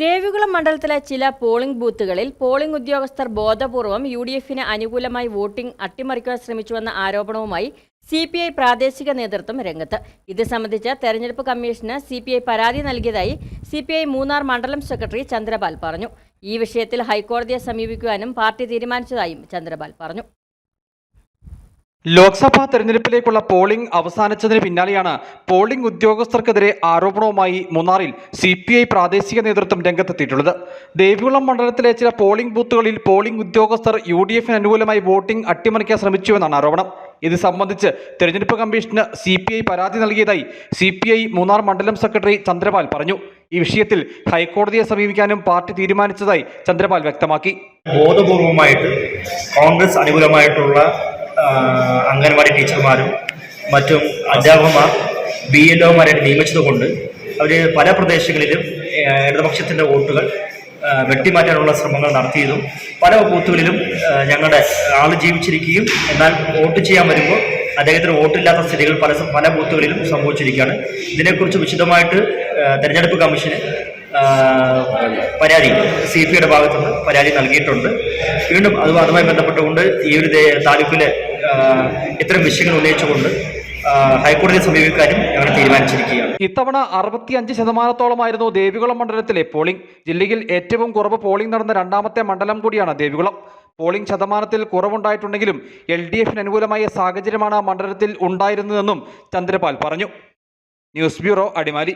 ദേവികുളം മണ്ഡലത്തിലെ ചില പോളിംഗ് ബൂത്തുകളിൽ പോളിംഗ് ഉദ്യോഗസ്ഥർ ബോധപൂർവം യു ഡി എഫിന് അനുകൂലമായി വോട്ടിംഗ് അട്ടിമറിക്കാൻ ശ്രമിച്ചുവെന്ന ആരോപണവുമായി സി പി ഐ പ്രാദേശിക നേതൃത്വം രംഗത്ത്. ഇത് സംബന്ധിച്ച് തെരഞ്ഞെടുപ്പ് കമ്മീഷന് സി പി ഐ പരാതി നൽകിയതായി സി പി ഐ മൂന്നാർ മണ്ഡലം സെക്രട്ടറി ചന്ദ്രപാൽ പറഞ്ഞു. ഈ വിഷയത്തിൽ ഹൈക്കോടതിയെ സമീപിക്കുവാനും പാർട്ടി തീരുമാനിച്ചതായും ചന്ദ്രപാൽ പറഞ്ഞു. ലോക്സഭാ തെരഞ്ഞെടുപ്പിലേക്കുള്ള പോളിംഗ് അവസാനിച്ചതിന് പിന്നാലെയാണ് പോളിംഗ് ഉദ്യോഗസ്ഥർക്കെതിരെ ആരോപണവുമായി മൂന്നാറിൽ സി പി ഐ പ്രാദേശിക നേതൃത്വം രംഗത്തെത്തിയിട്ടുള്ളത്. ദേവികുളം മണ്ഡലത്തിലെ ചില പോളിംഗ് ബൂത്തുകളിൽ പോളിംഗ് ഉദ്യോഗസ്ഥർ യു ഡി എഫിന് അനുകൂലമായി വോട്ടിംഗ് അട്ടിമറിക്കാൻ ശ്രമിച്ചുവെന്നാണ് ആരോപണം. ഇത് സംബന്ധിച്ച് തെരഞ്ഞെടുപ്പ് കമ്മീഷന് സി പി ഐ പരാതി നൽകിയതായി സി പി ഐ മൂന്നാർ മണ്ഡലം സെക്രട്ടറി ചന്ദ്രപാൽ പറഞ്ഞു. ഈ വിഷയത്തിൽ ഹൈക്കോടതിയെ സമീപിക്കാനും പാർട്ടി തീരുമാനിച്ചതായി ചന്ദ്രപാൽ വ്യക്തമാക്കി. ബോധപൂർവമായിട്ട് കോൺഗ്രസ് അനുകൂലമായിട്ടുള്ള അംഗൻവാടി ടീച്ചർമാരും മറ്റും അധ്യാപകന്മാർ ബി എൽ ഒമാരായിട്ട് നിയമിച്ചതുകൊണ്ട് അവർ പല പ്രദേശങ്ങളിലും ഇടതുപക്ഷത്തിന്റെ വോട്ടുകൾ വെട്ടിമാറ്റാനുള്ള ശ്രമങ്ങൾ നടത്തിയതും പല ബൂത്തുകളിലും ഞങ്ങളുടെ ആൾ ജീവിച്ചിരിക്കുകയും എന്നാൽ വോട്ട് ചെയ്യാൻ വരുമ്പോൾ അദ്ദേഹത്തിന് വോട്ടില്ലാത്ത സ്ഥിതികൾ പല പല ബൂത്തുകളിലും സംഭവിച്ചിരിക്കുകയാണ്. ഇതിനെക്കുറിച്ച് വിശദമായിട്ട് തെരഞ്ഞെടുപ്പ് കമ്മീഷന് പരാതി സി പി ഐയുടെ ഭാഗത്തുനിന്ന് പരാതി നൽകിയിട്ടുണ്ട്. വീണ്ടും അത് അതുമായി ബന്ധപ്പെട്ടുകൊണ്ട് ഈ ഒരു താലൂക്കിലെ ഇത്തരം വിഷയങ്ങൾ ഉന്നയിച്ചുകൊണ്ട് ഹൈക്കോടതിയെ സമീപിക്കാനും ഞങ്ങൾ തീരുമാനിച്ചിരിക്കുകയാണ്. ഇത്തവണ അറുപത്തിയഞ്ച് ശതമാനത്തോളമായിരുന്നു ദേവികുളം മണ്ഡലത്തിലെ പോളിംഗ്. ജില്ലയിൽ ഏറ്റവും കുറവ് പോളിംഗ് നടന്ന രണ്ടാമത്തെ മണ്ഡലം കൂടിയാണ് ദേവികുളം. പോളിംഗ് ശതമാനത്തിൽ കുറവുണ്ടായിട്ടുണ്ടെങ്കിലും എൽ ഡി എഫിന് അനുകൂലമായ സാഹചര്യമാണ് മണ്ഡലത്തിൽ ഉണ്ടായിരുന്നതെന്നും ചന്ദ്രപാൽ പറഞ്ഞു. News bureau Adimali.